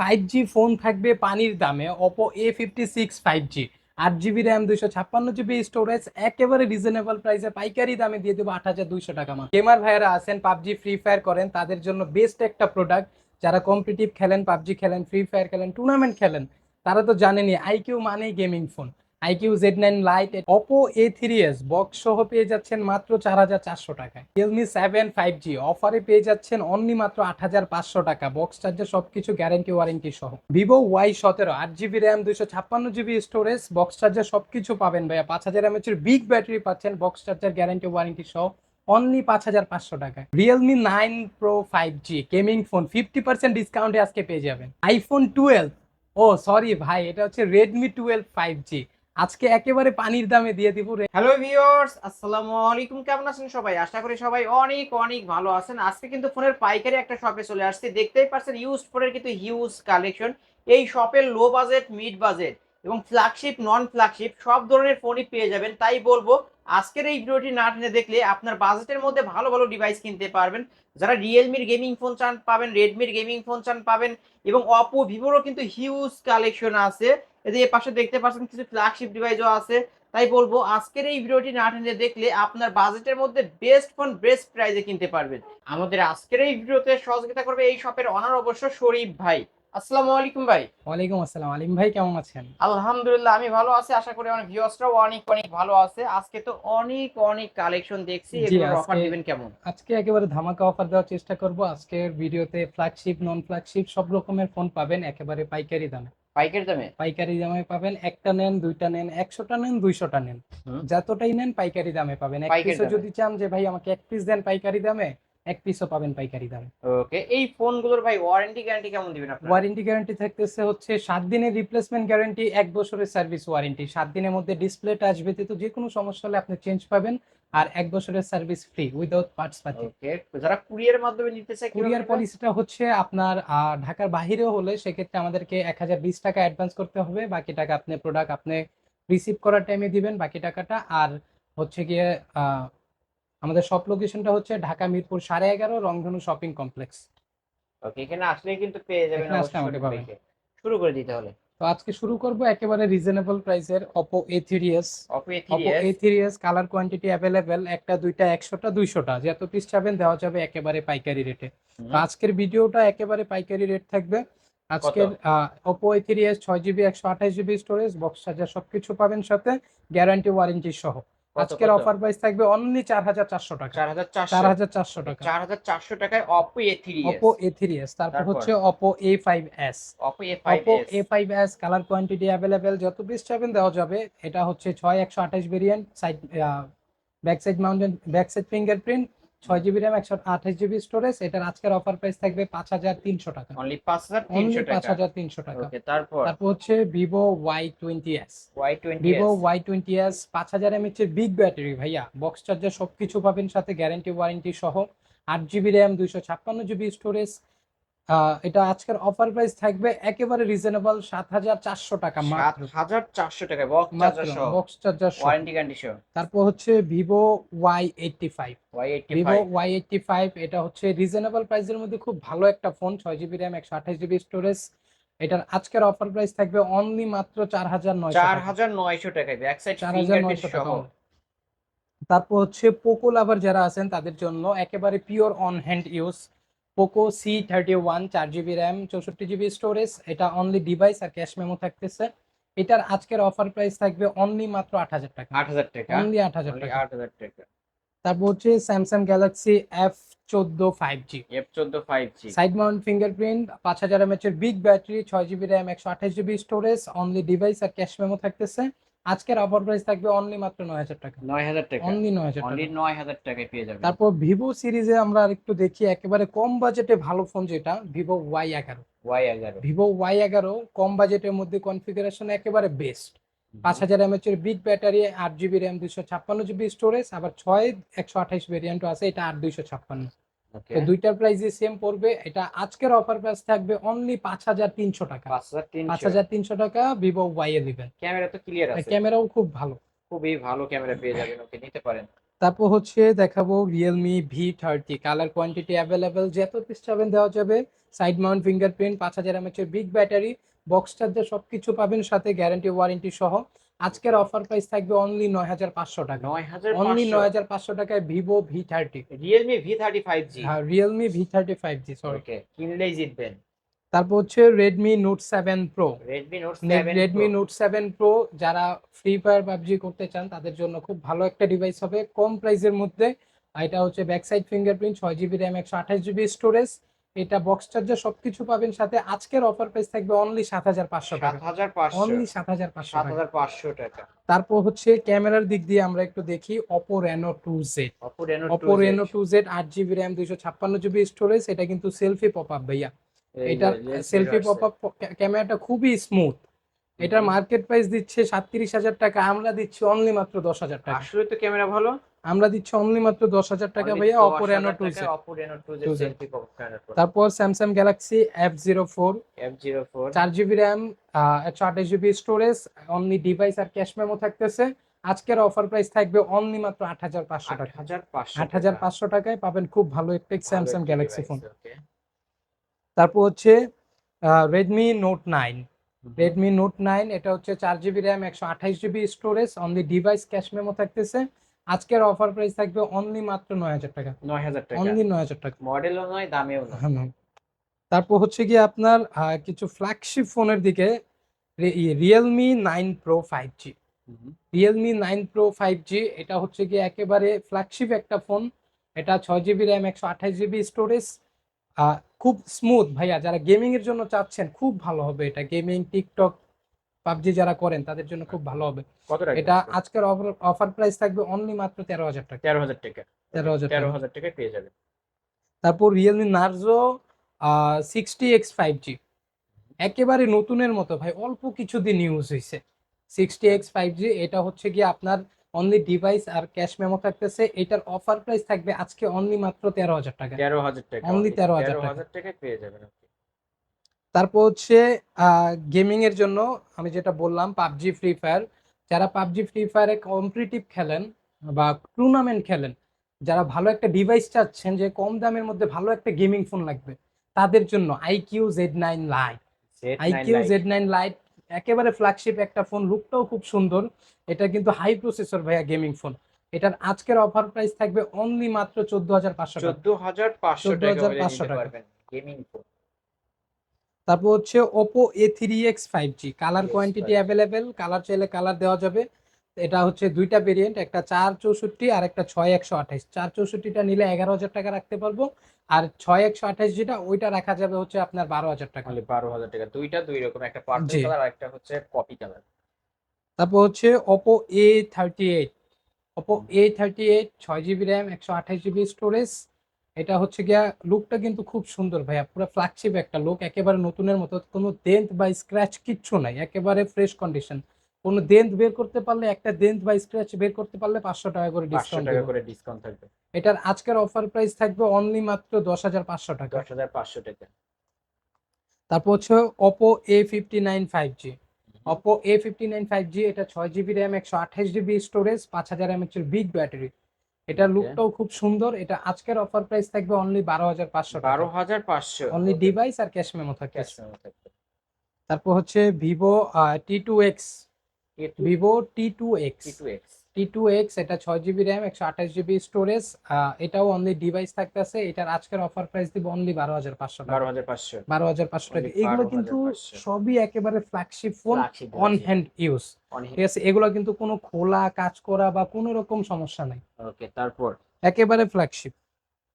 Five G phone থাকবে পানির দামে Oppo A fifty six five G আট জিবি র্যাম দুইশো ছাপ্পান্ন জিবি স্টোরেজ একেবারে রিজনেবল প্রাইসে পাইকারি দামে দিয়ে দেবো আট হাজার দুইশো টাকা মাত্র। গেমার ভাইয়েরা আছেন পাবজি ফ্রি ফায়ার করেন, তাদের জন্য বেস্ট একটা প্রোডাক্ট যারা কম্পিটিভ খেলেন, পাবজি খেলেন ফ্রি ফায়ার খেলেন টুর্নামেন্ট খেলেন, তারা তো জানেনি আইকিউ মানেই gaming phone iQOO Z nine lite Oppo A three S box সহ পেয়ে যাচ্ছেন মাত্র চার হাজার চারশো টাকায়। রিয়েলমি সেভেন ফাইভ জি অফারে পেয়ে যাচ্ছেন অনলি মাত্র আট হাজার পাঁচশো টাকা। বক্স চার্জার সবকিছু গ্যারান্টি ওয়ারেন্টি সহ। ভিভো ওয়াই সতেরো, আট জিবি র্যাম দুইশো ছাপ্পান্ন জিবি স্টোরেজ বক্স চার্জার সবকিছু পাবেন ভাইয়া। পাঁচ হাজার এমএচের বিগ ব্যাটারি পাচ্ছেন বক্স চার্জার গ্যারান্টি ওয়ারেন্টি সহ। অনলি পাঁচ হাজার পাঁচশো টাকায়। Realme nine pro five G gaming phone fifty percent ডিসকাউন্টে আজকে পেয়ে যাবেন। আইফোন টুয়েলভ ও সরি ভাই, এটা হচ্ছে রেডমি টুয়েলভ ফাইভ জি আজকে একেবারে পানির দামে দিয়ে দিব হ্যালো ভিউয়ার্স আসসালামু আলাইকুম। কেমন আছেন সবাই? আশা করি সবাই অনেক অনেক ভালো আছেন। আজকে কিন্তু ফোনের পাইকারি একটা শপে চলে আসছে। দেখতেই পাচ্ছেন ইউজ ফোনের কিন্তু হিউজ কালেকশন এই শপের লো বাজেট মিড বাজেট এবং ফ্ল্যাগশিপ নন ফ্ল্যাগশিপ সব ধরনের ফোনই পেয়ে যাবেন। তাই বলব, আজকের এই ভিডিওটি না টেনে দেখলে আপনার বাজেটের মধ্যে ভালো ভালো ডিভাইস কিনতে পারবেন। যারা রিয়েলমির গেমিং ফোন চান পাবেন রেডমির গেমিং ফোন চান পাবেন এবং অপো ভিভোরও কিন্তু হিউজ কালেকশন আছে। এদিকে পাশে দেখতে পাচ্ছেন কিছু ফ্ল্যাগশিপ ডিভাইসও আছে। তাই বলব আজকের এই ভিডিওটি না টেনে দেখলে আপনার বাজেটের মধ্যে বেস্ট ফোন বেস্ট প্রাইসে কিনতে পারবেন। আমাদের আজকের এই ভিডিওতে সহযোগিতা করবে এই শপের অনার অবশ্য শরীফ ভাই। আসসালামু আলাইকুম ভাই। ওয়ালাইকুম আসসালাম। আলিম ভাই কেমন আছেন? আলহামদুলিল্লাহ আমি ভালো আছি। আশা করি আমার ভিউয়ার্সরাও অনেক অনেক ভালো আছে। আজকে তো অনেক অনেক কালেকশন দেখছি। এগুলোর অফার দিবেন কেমন? আজকে একেবারে ধামাকা অফার দেওয়ার চেষ্টা করব। আজকের ভিডিওতে ফ্ল্যাগশিপ নন ফ্ল্যাগশিপ সব রকমের ফোন পাবেন। একেবারে পাইকারি দামে। পাইকারি দামে? পাইকারি দামে পাবেন একটা নেন দুইটা নেন একশোটা নেন দুইশোটা নেন। যতটাই নেন পাইকারি দামে পাবেন। এক পিসও যদি চান যে ভাই আমাকে এক পিস দেন পাইকারি দামে এক পিসও পাবেন পাইকারি দামে। ওকে এই ফোনগুলোর ভাই ওয়ারেন্টি গ্যারান্টি কেমন দিবেন আপনারা? ওয়ারেন্টি গ্যারান্টি থাকতেছে হচ্ছে সাত দিনের রিপ্লেসমেন্ট গ্যারান্টি এক বছরের সার্ভিস ওয়ারেন্টি সাত দিনের মধ্যে ডিসপ্লে টাচ ব্যতীত যে কোনো সমস্যা হলে আপনি চেঞ্জ পাবেন আর এক বছরের সার্ভিস ফ্রি উইদাউট পার্টস পাতি যারা কুরিয়ার মাধ্যমে নিতে চায় কুরিয়ার পলিসিটা হচ্ছে আপনার ঢাকার বাহিরেও হলে সেক্ষেত্রে আমাদেরকে এক হাজার বিশ টাকা অ্যাডভান্স করতে হবে। বাকি টাকা আপনি প্রোডাক্ট আপনি রিসিভ করার টাইমে দিবেন বাকি টাকাটা। আর হচ্ছে গিয়ে আমাদের শপ লোকেশনটা হচ্ছে ঢাকা মিরপুর সাড়ে এগারো রংধনু শপিং কমপ্লেক্স ওকে এখানে আসলে কিন্তু পেয়ে যাবেন অবশ্যই শুরু করে দিতে হলে তো আজকে শুরু করব একেবারে রিজনেবল প্রাইসের Oppo A three S colour quantity available একটা দুইটা একশোটা দুইশোটা যত পিস চাবেন দেওয়া যাবে একেবারে পাইকারি রেটে তো আজকের ভিডিওটা একেবারে পাইকারি রেট থাকবে। আজকের জিবি একশো আঠাশ জিবি স্টোরেজ বক্স চার্জার সবকিছু পাবেন সাথে গ্যারান্টি ওয়ারেন্টি সহ। আজকের অফার প্রাইস থাকবে অনলি চার হাজার চারশো টাকা। চার হাজার চার চারশো হাজার চারশো টাকা। চার হাজার চারশো টাকায় Oppo A three Oppo A three S তারপর তারপর? হচ্ছে Oppo A five S Oppo A five A five S colour quantity available যত পিস চাবেন দেওয়া যাবে। এটা হচ্ছে ছয় একশো আঠাশ variant side back side mountain back side fingerprint ছয় জিবি র্যাম একশো আঠাশ জিবি স্টোরেজ এটার আজকের অফার প্রাইস থাকবে পাঁচ হাজার তিনশো টাকা। অনলি পাঁচ হাজার তিনশো পাঁচ টাকা। হাজার তিনশো টাকা। তারপর? তারপর হচ্ছে Vivo Y twenty S Y twenty Vivo Y twenty S পাঁচ হাজার এমএচ এর বিগ ব্যাটারি ভাইয়া। বক্স চার্জার সবকিছু পাবেন সাথে গ্যারান্টি ওয়ারেন্টি সহ। আট জিবি র্যাম দুইশো ছাপ্পান্ন জিবি স্টোরেজ এটা আজকের অফার প্রাইস থাকবে একেবারে রিজনেবল সাত হাজার চারশো টাকা মাত্র। হাজার চারশো টাকা বক্স চার্জার ওয়ারেন্টি গ্যারান্টি সহ। তারপর হচ্ছে Vivo Y eighty five Vivo Y eighty five এটা হচ্ছে রিজনেবল প্রাইসের মধ্যে খুব ভালো একটা ফোন ছয় জিবি র্যাম একশো আঠাশ জিবি স্টোরেজ এটার আজকের অফার প্রাইস থাকবে অনলি মাত্র চার হাজার নয় চার হাজার নয়শো সাইড চার হাজার নয়শো টাকা তারপর হচ্ছে পোকো লাভার যারা আছেন তাদের জন্য একেবারে pure on hand use Poco C thirty one চার জিবি র্যাম চৌষট্টি জিবি স্টোরেজ এটা অনলি ডিভাইস আর ক্যাশ মেমো থাকতেছে। এটার আজকের অফার প্রাইস থাকবে অনলি মাত্র আট হাজার টাকা। আট হাজার টাকা? অনলি আট হাজার টাকা। আট হাজার টাকা। তারপর হচ্ছে স্যামসাং গ্যালাক্সি এফ চোদ্দ ফাইভ জি এফ চোদ্দ five G side mount fingerprint পাঁচ হাজার এমএচ এর বিগ ব্যাটারি ছয় জিবি র্যাম একশো আঠাশ জিবি স্টোরেজ অনলি ডিভাইস আর ক্যাশ মেমো থাকতেছে। আজকের অফার প্রাইস থাকবে অনলি মাত্র নয় হাজার টাকা। নয় হাজার টাকা। অনলি নয় হাজার অনলি টাকা। নয় হাজার টাকায় পেয়ে যাবেন। তারপর ভিভো সিরিজে আমরা আরেকটু দেখি একেবারে কম বাজেটে ভালো ফোন যেটা ভিভো ওয়াই এগারো। ওয়াই এগারো। ভিভো ওয়াই এগারো কম বাজেটের মধ্যে কনফিগারেশন একেবারে বেস্ট পাঁচ হাজার এমএচ এর বিগ ব্যাটারি আট জিবি র্যাম দুইশো ছাপ্পান্ন জিবি স্টোরেজ আবার ছয় একশো আঠাশ ভেরিয়েন্টও আছে এটা আট দুইশো ছাপ্পান্ন। তো দুইটার প্রাইসই সেম পড়বে। এটা আজকের অফার প্রাইস থাকবে অনলি পাঁচ হাজার তিনশো টাকা। পাঁচ হাজার তিনশো। টাকা ভিভো ওয়াই ইলেভেন ক্যামেরা তো ক্লিয়ার আছে। ক্যামেরাও খুব ভালো। খুবই ভালো ক্যামেরা পেয়ে যাবেন। ওকে নিতে পারেন। তারপর হচ্ছে দেখাবো Realme V thirty colour quantity available যত পিস চাবেন দেওয়া যাবে। সাইড মাউন্ট ফিঙ্গারপ্রিন্ট পাঁচ হাজার এমএচের বিগ ব্যাটারি বক্স চার্জার সব কিছু পাবেন সাথে গ্যারান্টি ওয়ারেন্টি সহ। আজকের অফার প্রাইস থাকবে অনলি নয় হাজার পাঁচশো টাকা। নয় হাজার অনলি নয় হাজার পাঁচশো টাকায় Vivo V thirty Realme V thirty five G হ্যাঁ Realme V thirty five G sorry okay কিনলেই জিতবেন। তারপর হচ্ছে Redmi Note seven pro Redmi Note Redmi Note seven pro যারা ফ্রি ফায়ার পাবজি করতে চান তাদের জন্য খুব ভালো একটা ডিভাইস হবে। কম প্রাইসের মধ্যে এটা হচ্ছে ব্যাক সাইড ফিঙ্গারপ্রিন্ট ছয় জিবি র্যাম একশো আঠাশ জিবি স্টোরেজ এটা বক্স চার্জার সবকিছু পাবেন সাথে আজকের অফার প্রাইস থাকবে অনলি সাত হাজার পাঁচশো টাকা। অনলি সাত হাজার পাঁচশো। সাত টাকা। হাজার পাঁচশো টাকা। তারপর হচ্ছে ক্যামেরার দিক দিয়ে আমরা একটু দেখি Oppo Reno two Z Oppo Reno two Z আট জিবি র্যাম দুইশো ছাপ্পান্ন জিবি স্টোরেজ এটা কিন্তু সেলফি পপ আপ ভাইয়া এটার সেলফি পপ আপ ক্যামেরাটা খুবই স্মুথ এটা মার্কেট প্রাইস দিচ্ছে সাতত্রিশ হাজার টাকা আমরা দিচ্ছি অনলি মাত্র দশ হাজার টাকা। আসলে তো ক্যামেরা ভালো। আমরা দিচ্ছি অনলি মাত্র দশ হাজার টাকা ভাইয়া Oppo Reno two Oppo Reno two 2Z Z selfie camera তারপর Samsung Galaxy F zero four F zero four চার জিবি র্যাম একশো আঠাশ জিবি স্টোরেজ অনলি ডিভাইস আর ক্যাশ মেমো থাকতেছে। আজকের অফার প্রাইস থাকবে অনলি মাত্র আট হাজার পাঁচশো আট টাকা আট হাজার পাঁচশো টাকায় পাবেন খুব ভালো একটা স্যামসাং গ্যালাক্সি ফোন তারপর হচ্ছে Redmi Note nine Redmi Note nine এটা হচ্ছে চার জিবি র্যাম একশো আঠাশ GB storage only device cash memo থাকতেছে। আজকের অফার প্রাইস থাকবে অনলি মাত্র নয় হাজার টাকা। নয় হাজার টাকা। অনলি নয় হাজার টাকা। মডেলও নয় দামেও নয়। হ্যাঁ, হ্যাঁ। তারপর হচ্ছে কি আপনার কিছু ফ্ল্যাগশিপ ফোনের দিকে Realme nine pro five G Realme nine pro five G এটা হচ্ছে কি একেবারে ফ্ল্যাগশিপ একটা ফোন এটা ছয় জিবি র্যাম একশো আঠাশ জিবি স্টোরেজ খুব স্মুথ ভাইয়া যারা গেমিং এর জন্য চাচ্ছেন খুব ভালো হবে এটা। গেমিং টিকটক পাবজি যারা করেন তাদের জন্য খুব ভালো হবে। এটা আজকের অফার প্রাইস থাকবে অনলি মাত্র তেরো হাজার টাকা। তেরো হাজার টাকা। তেরো হাজার তেরো হাজার টাকায় পেয়ে যাবে তারপর Realme Narzo sixty X five G একেবারে নতুনের মতো ভাই অল্প কিছুদিন ইউজ হয়েছে সিক্সটি এক্স ফাইভ জি এটা হচ্ছে গিয়ে আপনার অনলি ডিভাইস আর ক্যাশ মেমো থাকতেছে। এটার অফার প্রাইস থাকবে আজকে অনলি মাত্র তেরো হাজার টাকা। তেরো হাজার টাকা 13,000 তেরো টাকা। হাজার টাকা পেয়ে যাবেন তারপর হচ্ছে গেমিং এর জন্য আমি যেটা বললাম পাবজি ফ্রি ফায়ার যারা পাবজি ফ্রি ফায়ারে কম্পিটিটিভ খেলেন বা টুর্নামেন্ট খেলেন যারা ভালো একটা ডিভাইস চাচ্ছেন যে কম দামের মধ্যে ভালো একটা গেমিং ফোন লাগবে তাদের জন্য iQOO Z nine lite iQOO Z nine lite একেবারে ফ্ল্যাগশিপ একটা ফোন লুকটাও খুব সুন্দর। এটা কিন্তু হাই প্রসেসর ভাইয়া গেমিং ফোন এটার আজকের অফার প্রাইস থাকবে অনলি মাত্র চোদ্দ হাজার পাঁচশো টাকা। চোদ্দ হাজার পাঁচশো টাকা 14,500 টাকা। গেমিং ফোন তারপর হচ্ছে Oppo A three X five G colour quantity. Available colour চাইলে কালার দেওয়া যাবে। এটা হচ্ছে দুইটা ভেরিয়েন্ট একটা চার চৌষট্টি আর একটা ছয় একশো আঠাইশ চার চৌষট্টিটা নিলে এগারো হাজার টাকা রাখতে পারব। আর ছয় একশো আঠাইশ যেটা ওইটা রাখা যাবে হচ্ছে আপনার বারো হাজার টাকা। তাহলে বারো হাজার টাকা। দুইটা দুই রকম একটা পার্পল কালার আর একটা হচ্ছে কপি কালার তারপর হচ্ছে Oppo A thirty eight Oppo A thirty eight ছয় জিবি র্যাম একশো আঠাশ জিবি স্টোরেজ এটা হচ্ছে গিয়া লুকটা কিন্তু খুব সুন্দর ভাইয়া পুরো ফ্ল্যাগশিপ একটা লুক একেবারে নতুনের মতো কোনো ডেন্ট বা স্ক্র্যাচ কিচ্ছু নাই একেবারে ফ্রেশ কন্ডিশন কোনো ডেন্ট বের করতে পারলে একটা ডেন্ট বা স্ক্র্যাচ বের করতে পারলে পাঁচশো টাকা করে ডিসকাউন্ট টাকা করে ডিসকাউন্ট থাকবে। এটার আজকের অফার প্রাইস থাকবে অনলি মাত্র দশ হাজার পাঁচশো টাকা। দশ হাজার পাঁচশো টাকা। তারপর হচ্ছে Oppo A fifty nine five G Oppo A fifty nine five G এটা ছয় জিবি র্যাম একশো আঠাশ জিবি স্টোরেজ পাঁচ হাজার এমএচ এর বিগ ব্যাটারি Okay. লুকটাও খুব সুন্দর। এটা আজকের অফার প্রাইস থাকবে অনলি বারো হাজার পাঁচশো বারো হাজার পাঁচশো। অনলি ডিভাইস আর ক্যাশ মেমো থাকে ক্যাশ মেমো থাকবে। তারপর হচ্ছে Vivo T two X Vivo T two X T two X T two X এটা ছয় জিবি র্যাম একশো আঠাশ জিবি স্টোরেজ এটাও অনলি ডিভাইস থাকতেছে। এটার আজকের অফার প্রাইস দিব অনলি বারো হাজার পাঁচশো টাকা। বারো হাজার পাঁচশো। বারো হাজার পাঁচশো টাকা। এগুলো কিন্তু সবই একেবারে flagship phone on hand use ঠিক আছে? এগুলো কিন্তু কোনো খোলা কাজ করা বা কোনো রকম সমস্যা নাই। ওকে তারপর? একেবারে ফ্ল্যাগশিপ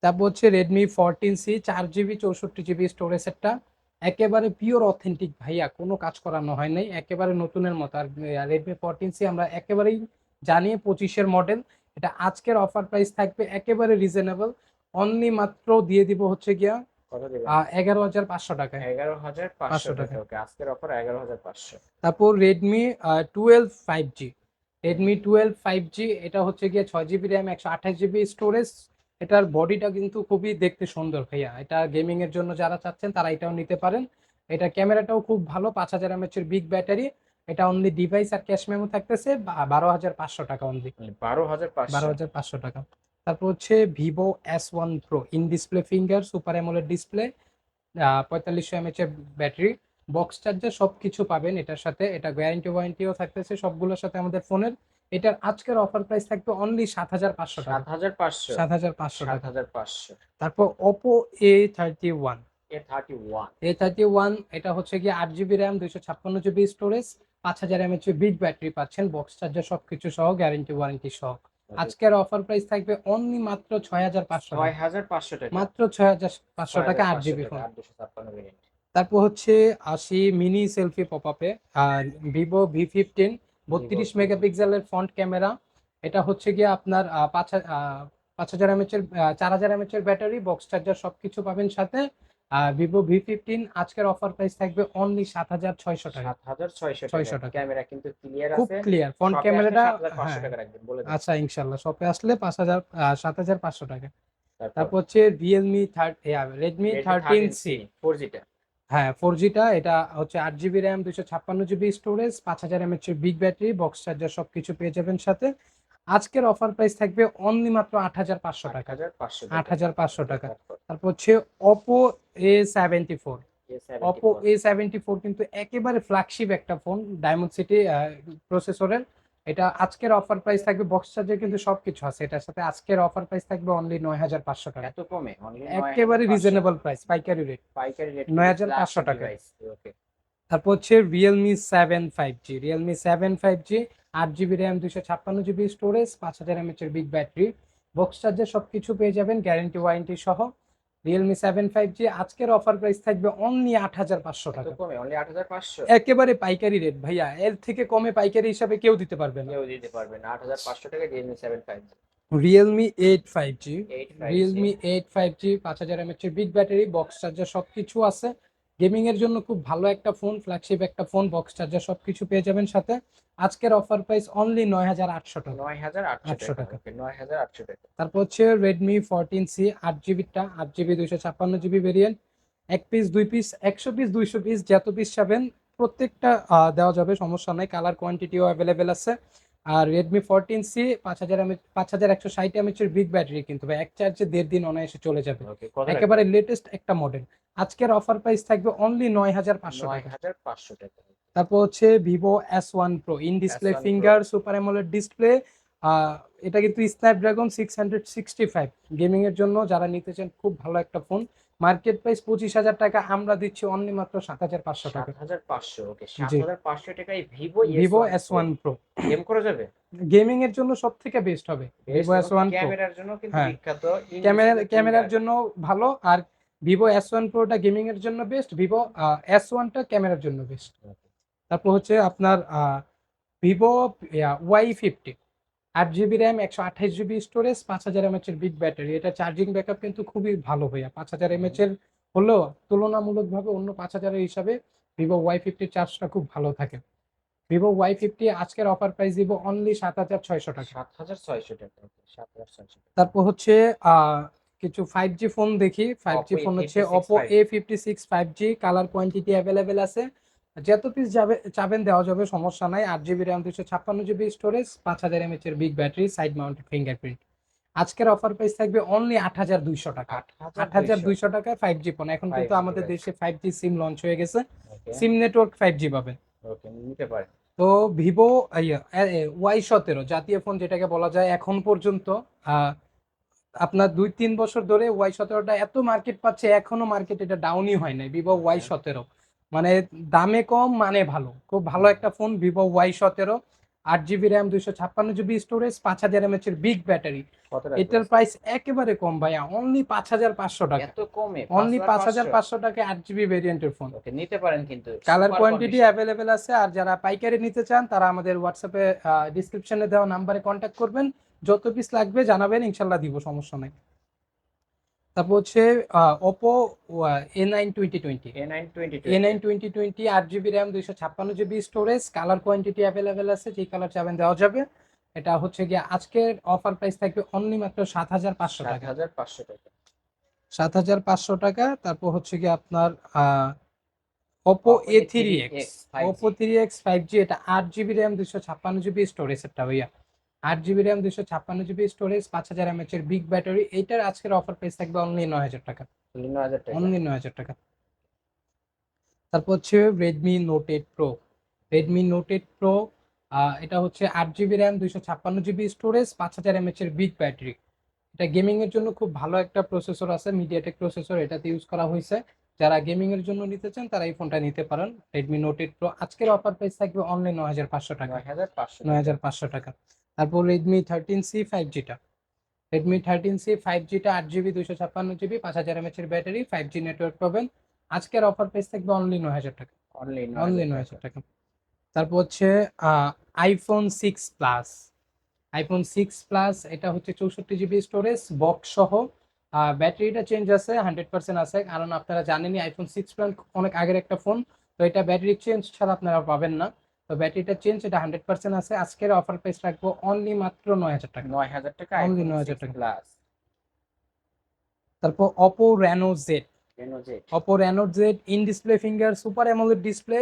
তারপর হচ্ছে রেডমি ফোরটিন সি চার জিবি চৌষট্টি জিবি স্টোরেজেরটা একেবারে পিওর অথেন্টিক ভাইয়া কোনো কাজ করানো হয় নাই। একেবারে নতুনের মতো। আর রেডমি ফোরটিন সি আমরা একেবারেই জানিয়ে পঁচিশের মডেল এটা আজকের অফার প্রাইস থাকবে একেবারে রিজনেবল অনলি মাত্র দিয়ে দিব হচ্ছে গিয়া এগারো হাজার পাঁচশো টাকায়। এগারো হাজার পাঁচশো টাকা টাকা। ওকে আজকের অফার এগারো হাজার পাঁচশো। তারপর Redmi twelve five G Redmi twelve five G এটা হচ্ছে গিয়ে ছয় জিবি র্যাম একশো আঠাশ জিবি স্টোরেজ এটার বডিটা কিন্তু খুবই দেখতে সুন্দর ভাইয়া। এটা গেমিং এর জন্য যারা চাচ্ছেন তারা এটাও নিতে পারেন। এটা ক্যামেরাটাও খুব ভালো পাঁচ হাজার এমএচ এর বিগ ব্যাটারি এটা অনলি ডিভাইস আর ক্যাশ মেমো থাকতেছে বারো হাজার পাঁচশো টাকা অনলি বারো হাজার বারো হাজার পাঁচশো টাকা। তারপর হচ্ছে Vivo S one pro in display finger super AMOLED display পঁয়তাল্লিশশো এমএচ এর ব্যাটারি বক্স চার্জার সব কিছু পাবেন এটার সাথে। এটা গ্যারান্টি ওয়ারেন্টিও থাকতেছে সবগুলোর সাথে আমাদের ফোনের। এটার আজকের অফার প্রাইস থাকবে অনলি সাত হাজার পাঁচশো সাত টাকা হাজার পাঁচশো। সাত হাজার পাঁচশো সাত হাজার পাঁচশো। তারপর Oppo A thirty one A thirty one A thirty one এটা হচ্ছে গিয়ে আট জিবি র্যাম দুইশো ছাপ্পান্ন জিবি স্টোরেজ পাঁচ হাজার এমএচ বিগ ব্যাটারি পাচ্ছেন বক্স চার্জার সবকিছু সহ গ্যারেন্টি ওয়ারেন্টি সহ। আজকের অফার প্রাইস থাকবে অনলি মাত্র ছয় হাজার পাঁচশো ছয় হাজার পাঁচশো টাকা। মাত্র ছয় হাজার পাঁচশো টাকা আট জিবি ফোন তারপর হচ্ছে আসি মিনি সেলফি পপ আপে আর ভিভো ভি ফিফটিন বত্রিশ মেগাপিক্সেলের ফ্রন্ট ক্যামেরা এটা হচ্ছে গিয়ে আপনার পাঁচ পাঁচ হাজার এমএচ এর চার হাজার এমএচ এর ব্যাটারি বক্স চার্জার সবকিছু পাবেন সাথে। ভিভো ভি ফিফটিন আজকের অফার প্রাইস থাকবে অনলি সাত হাজার ছয়শো টাকা। সাত হাজার ছয়শো 600 টাকা। ক্যামেরা কিন্তু ক্লিয়ার খুব ক্লিয়ার ফ্রন্ট ক্যামেরাটা 7,500 হ্যাঁ। টাকা রাখবেন বলে দিন আচ্ছা ইনশাল্লাহ। শপে আসলে পাঁচ হাজার সাত হাজার পাঁচশো টাকা। তারপর? হচ্ছে Realme third Redmi thirteen C four জিটা হ্যাঁ ফোর জিটা এটা হচ্ছে আট জিবি র্যাম দুশো ছাপ্পান্ন জিবি স্টোরেজ পাঁচ হাজার এমএচ এর বিগ ব্যাটারি বক্স চার্জার সব কিছু পেয়ে যাবেন সাথে। আজকের অফার প্রাইস থাকবে অনলি মাত্র আট হাজার পাঁচশো টাকা। আট হাজার পাঁচশো টাকা। তারপর? হচ্ছে Oppo A seventy four Oppo A seventy four কিন্তু একেবারে ফ্ল্যাগশিপ একটা ফোন ডায়মন্ড সিটি প্রসেসরের এটা আজকের অফার প্রাইস থাকবে বক্স চার্জার কিন্তু সবকিছু আছে। এটার সাথে আজকের অফার প্রাইস থাকবে অনলি নয় হাজার পাঁচশো টাকা। এত কমে? একেবারে রিজনেবল প্রাইস পাইকারি রেট পাইকারি রেট 9,500 টাকা। ওকে তারপর হচ্ছে Realme seven five G Realme seven five G আট জিবি র্যাম দুশো ছাপ্পান্ন জিবি স্টোরেজ পাঁচ হাজার এমএচ এর বিগ ব্যাটারি বক্স চার্জার সব কিছু পেয়ে যাবেন গ্যারান্টি ওয়ারেন্টি সহ। রিয়েলমি সেভেন ফাইভ জি আজকের অফার প্রাইস থাকবে অনলি আট হাজার পাঁচশো টাকা। কমে? অনলি আট হাজার পাঁচশো? একেবারে পাইকারি রেট ভাইয়া। এর থেকে কমে পাইকারি হিসাবে কেউ দিতে পারবে না। কেউ দিতে পারবে না। আট হাজার পাঁচশো টাকা Realme seven five Realme eight five G Realme eight five G পাঁচ হাজার এমএচ এর বিগ ব্যাটারি বক্স চার্জার সব কিছু আছে। গেমিং এর জন্য খুব ভালো একটা ফোন ফ্ল্যাগশিপ একটা ফোন বক্স চার্জার সব কিছু পেয়ে যাবেন সাথে। আজকের অফার প্রাইস অনলি নয় হাজার আটশো টাকা। নয় হাজার আটশো টাকা নয় হাজার আটশো টাকা। তারপর হচ্ছে রেডমি ফোরটিন সি আট জিবিটা আট জিবি দুইশো ছাপ্পান্ন জিবি ভেরিয়েন্ট এক পিস দুই পিস একশো পিস দুইশো পিস যত পিস চাবেন প্রত্যেকটা দেওয়া যাবে সমস্যা নাই কালার কোয়ান্টিটিও অ্যাভেলেবেল আছে। আর রেডমি ফোরটিন সি পাঁচ হাজার এমএচ পাঁচ হাজার একশো ষাট এমএচ এর বিগ ব্যাটারি কিন্তু ভাই এক চার্জে দেড় দিন অনায়াসে চলে যাবে। একেবারে লেটেস্ট একটা মডেল আজকের অফার প্রাইস থাকবে অনলি নয় হাজার পাঁচশো নয় টাকা পাঁচশো টাকা। তারপর হচ্ছে Vivo S one pro in display finger super AMOLED display এটা কিন্তু Snapdragon six hundred sixty five gaming এর জন্য যারা নিতে চান খুব ভালো একটা ফোন মার্কেট প্রাইস পঁচিশ হাজার টাকা আমরা দিচ্ছি অনলি মাত্র সাত হাজার পাঁচশো টাকা। হাজার পাঁচশো ওকে সাত হাজার পাঁচশো টাকায় Vivo Vivo S one pro game করা যাবে? গেমিং এর জন্য সব থেকে বেস্ট হবে ভিভো এস ওয়ান ক্যামেরার জন্য কিন্তু হ্যাঁ। বিখ্যাত। ক্যামেরা ক্যামেরার জন্য ভালো। আর ভিভো এস ওয়ান প্রোটা গেমিং এর জন্য বেস্ট ভিভো এস ওয়ানটা ক্যামেরার জন্য বেস্ট তারপর হচ্ছে আপনার ভিভো ওয়াই ফিফটি আট জিবি র্যাম একশো আঠাশ জিবি স্টোরেজ পাঁচ হাজার এমএচ এর বিগ ব্যাটারি এটা চার্জিং ব্যাকআপ কিন্তু খুবই ভালো ভাইয়া। পাঁচ হাজার এমএচ এর হলেও তুলনামূলকভাবে অন্য পাঁচ হাজারের হিসাবে ভিভো ওয়াই ফিফটির চার্জটা খুব ভালো থাকে। ভিভো ওয়াই ফিফটি আজকের অফার প্রাইস দিব অনলি সাত হাজার ছয়শো টাকা। সাত হাজার ছয়শো টাকা। সাত হাজার ছয়শো তারপর হচ্ছে কিছু ফাইভ জি ফোন দেখি। ফাইভ জি ফোন হচ্ছে A56 Oppo A fifty six five G colour quantity available আছে। যত পিস যাবে চাবেন দেওয়া যাবে সমস্যা নাই। আট জিবি র্যাম দুশো ছাপ্পান্ন জিবি স্টোরেজ পাঁচ হাজার এমএচ এর big battery side mounted fingerprint আজকের অফার প্রাইস থাকবে অনলি আট হাজার দুইশো টাকা। আট হাজার দুইশো। টাকায় ফাইভ জি ফোন এখন কিন্তু আমাদের দেশে ফাইভ জি সিম লঞ্চ হয়ে গেছে। সিম নেটওয়ার্ক ফাইভ জি পাবেন। তো ভিভো ওয়াই সতেরো জাতীয় ফোন যেটাকে বলা যায় এখন পর্যন্ত আহ, আপনার দুই তিন বছর ধরে ওয়াই সতেরোটা এত মার্কেট পাচ্ছে এখনও মার্কেট এটা ডাউনই হয় নাই ভিভো ওয়াই সতেরো। মানে দামে কম মানে ভালো। খুব ভালো একটা ফোন ভিভো ওয়াই সতেরো আট জিবি র্যাম দুইশো ছাপ্পান্ন জিবি স্টোরেজ পাঁচ হাজার এমএচ এর বিগ ব্যাটারি এটার প্রাইস একেবারে কম ভাইয়া। অনলি পাঁচ হাজার পাঁচশো টাকা। এত কমে অনলি পাঁচ হাজার পাঁচশো টাকা আট জিবি ভেরিয়েন্টের ফোন নিতে পারেন কিন্তু কালার কোয়ান্টিটি। অ্যাভেলেবেল আছে আর যারা পাইকারি নিতে চান তারা আমাদের হোয়াটসঅ্যাপে ডিসক্রিপশনে দেওয়া নাম্বারে কন্ট্যাক্ট করবেন। যত পিস লাগবে জানাবেন ইনশাল্লাহ দিব সমস্যা নাই। তারপর হচ্ছে Oppo A nine twenty twenty A9 20 A nine twenty twenty আট জিবি র্যাম দুইশো ছাপ্পান্ন GB storage colour quantity available আছে যে কালার চাবেন দেওয়া যাবে। এটা হচ্ছে গিয়ে আজকের অফার প্রাইস থাকবে অনলি মাত্র সাত হাজার পাঁচশো সাত টাকা হাজার পাঁচশো টাকা। সাত হাজার পাঁচশো টাকা তারপর হচ্ছে গিয়ে আপনার Oppo A three X Oppo three X five G এটা আট জিবি র্যাম দুশো ছাপ্পান্ন জিবি স্টোরেজ এটা ভাইয়া। আট জিবি র্যাম দুশো ছাপ্পান্ন জিবি স্টোরেজ পাঁচ হাজার এমএচ এর বিগ ব্যাটারি এইটার আজকের অফার প্রাইস থাকবে অনলি নয় হাজার টাকা। অনলি নয় হাজার টাকা। তারপর হচ্ছে Redmi Note eight pro Redmi Note eight pro এটা হচ্ছে আট জিবি র্যাম দুইশো ছাপ্পান্ন জিবি স্টোরেজ পাঁচ হাজার এমএচ এর বিগ ব্যাটারি এটা গেমিং এর জন্য খুব ভালো একটা প্রসেসর আছে মিডিয়াটেক প্রসেসর এটাতে ইউজ করা হয়েছে। যারা গেমিং এর জন্য নিতে চান তারা এই ফোনটা নিতে পারেন। রেডমি নোট এইট প্রো আজকের অফার প্রাইস থাকবে অনলি নয় হাজার পাঁচশো টাকা। নয় হাজার পাঁচশো টাকা। তারপর রেডমি থার্টিন সি ফাইভ জিটা রেডমি থার্টিন সি ফাইভ জিটা আট জিবি দুশো ছাপ্পান্ন জিবি পাঁচ হাজার এমএচ এর ব্যাটারি ফাইভ জি নেটওয়ার্ক পাবেন আজকের অফার প্রাইস থাকবে অনলি নয় হাজার টাকা। অনলি অনলি নয় হাজার টাকা। তারপর হচ্ছে iPhone six plus iPhone six plus এটা হচ্ছে চৌষট্টি জিবি স্টোরেজ বক্স সহ। ব্যাটারিটা চেঞ্জ আছে হান্ড্রেড পার্সেন্ট আছে। কারণ আপনারা জানেনই আইফোন সিক্স প্লাস অনেক আগের একটা ফোন তো এটা ব্যাটারি চেঞ্জ ছাড়া আপনারা পাবেন না। তো ব্যাটারিটা চেঞ্জ এটা হান্ড্রেড পার্সেন্ট আছে। আজকের অফার প্রাইস রাখব অনলি মাত্র নয় হাজার টাকা। নয় হাজার টাকা iPhone 9,000 6 টাকা। Plus তারপর Oppo Reno Z Oppo Reno Z in display finger super AMOLED display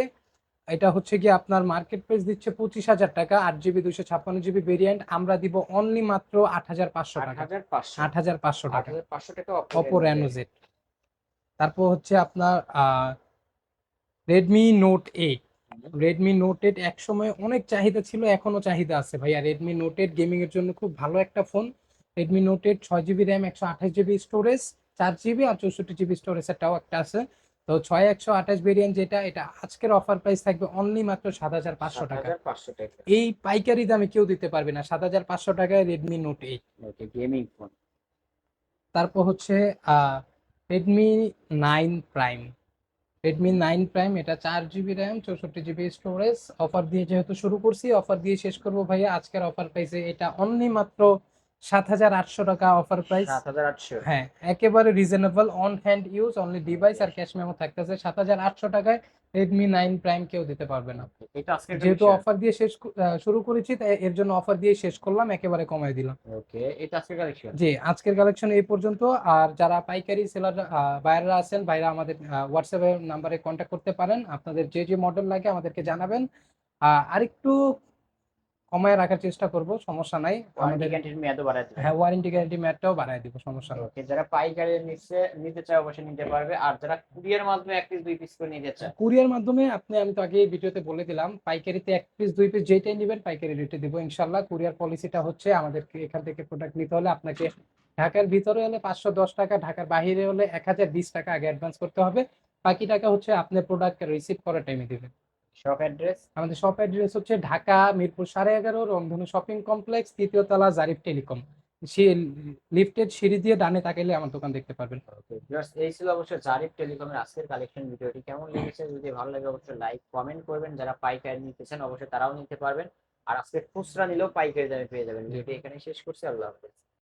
এটা হচ্ছে কি আপনার মার্কেট প্রাইস দিচ্ছে পঁচিশ হাজার টাকা আট জিবি দুশো ছাপ্পান্ন জিবি ভেরিয়েন্ট আমরা দিব অনলি মাত্র আট হাজার পাঁচশো আট টাকা হাজার আট হাজার পাঁচশো টাকা। পাঁচশো টাকা অপো রেনো জেড তারপর হচ্ছে আপনার Redmi note eight Redmi note eight এক সময় অনেক চাহিদা ছিল এখনও চাহিদা আছে ভাইয়া। রেডমি নোট এইট গেমিং এর জন্য খুব ভালো একটা ফোন রেডমি নোট এইট ছয় জিবি র্যাম একশো আঠাশ জিবি স্টোরেজ চার জিবি আর চৌষট্টি জিবি স্টোরেজ একটাও একটা আছে। তো ছয় একশো আঠাশ ভেরিয়েন্ট যেটা এটা আজকের অফার প্রাইস থাকবে অনলি মাত্র সাত হাজার পাঁচশো টাকা। এই পাইকারি দামে কেউ দিতে পারবে না সাত হাজার পাঁচশো টাকায় Redmi note eight gaming phone তারপর হচ্ছে Redmi nine prime Redmi nine prime এটা চার জিবি র্যাম চৌষট্টি জিবি স্টোরেজ অফার দিয়ে যেহেতু শুরু করছি অফার দিয়ে শেষ করব ভাইয়া। আজকের অফার প্রাইসে এটা অনলি মাত্র সাত হাজার আটশো টাকা অফার প্রাইস সাত হাজার আটশো। হ্যাঁ একেবারে reasonable on hand use only device R cash memo থাকতেছে সাত হাজার আটশো টাকায়। রেডমি নাইন প্রাইম কেউ দিতে পারবে না। এটা আজকে যেহেতু অফার দিয়ে শেষ শুরু করেছি তাই এর জন্য অফার দিয়ে শেষ করলাম একেবারে কমাই দিলাম। ওকে এটা কালেকশন জি আজকের কালেকশন এই পর্যন্ত। আর যারা পাইকারি সেলার বাইরেরা আছেন বাইরা আমাদের হোয়াটসঅ্যাপের নাম্বারে কন্ট্যাক্ট করতে পারেন। আপনাদের যে যে মডেল লাগে আমাদেরকে জানাবেন। আরেকটু কমায় রাখার চেষ্টা করব সমস্যা নাই। আমাদের গ্যারান্টির মেয়াদও বাড়ায় দিবে। হ্যাঁ ওয়ারেন্টি গ্যারান্টি ম্যাটটাও বাড়ায় দিব সমস্যা নেই। ওকে যারা পাইকারি নিচ্ছে নিতে চায় অবশ্যই নিতে পারবে। আর যারা কুরিয়ার মাধ্যমে এক পিস দুই পিস করে নিতে চায়? কুরিয়ার মাধ্যমে আপনি আমি তো আগে ভিডিওতে বলে দিলাম পাইকারিতে এক পিস দুই পিস যেটাই নেবেন পাইকারি রেটে দিব ইনশাল্লাহ কুরিয়ার পলিসিটা হচ্ছে আমাদেরকে এখান থেকে প্রোডাক্ট নিতে হলে আপনাকে ঢাকার ভিতরে হলে পাঁচশো দশ টাকা ঢাকার বাইরে হলে এক হাজার বিশ টাকা আগে অ্যাডভান্স করতে হবে। বাকি টাকা হচ্ছে আপনার প্রোডাক্ট রিসিভ করার টাইমে দিবেন। শপ অ্যাড্রেস আমাদের শপ অ্যাড্রেস হচ্ছে ঢাকা মিরপুর সাড়ে এগারো রংধনু শপিং কমপ্লেক্স তৃতীয় তলা জারিফ টেলিকম। সে লিফটেড সিঁড়ি দিয়ে ডানে তাকাইলে আমার দোকান দেখতে পারবেন। এই ছিল অবশ্যই জারিফ টেলিকমের আজকের কালেকশন ভিডিওটি। কেমন লেগেছে যদি ভালো লাগে অবশ্যই লাইক কমেন্ট করবেন। যারা পাইকারি নিতে চান অবশ্যই তারাও নিতে পারবেন। আর আজকে খুচরা নিলেও পাইকারি দামে পেয়ে যাবেন। ভিডিওটি এখানে শেষ করছি। আল্লাহ হাফেজ।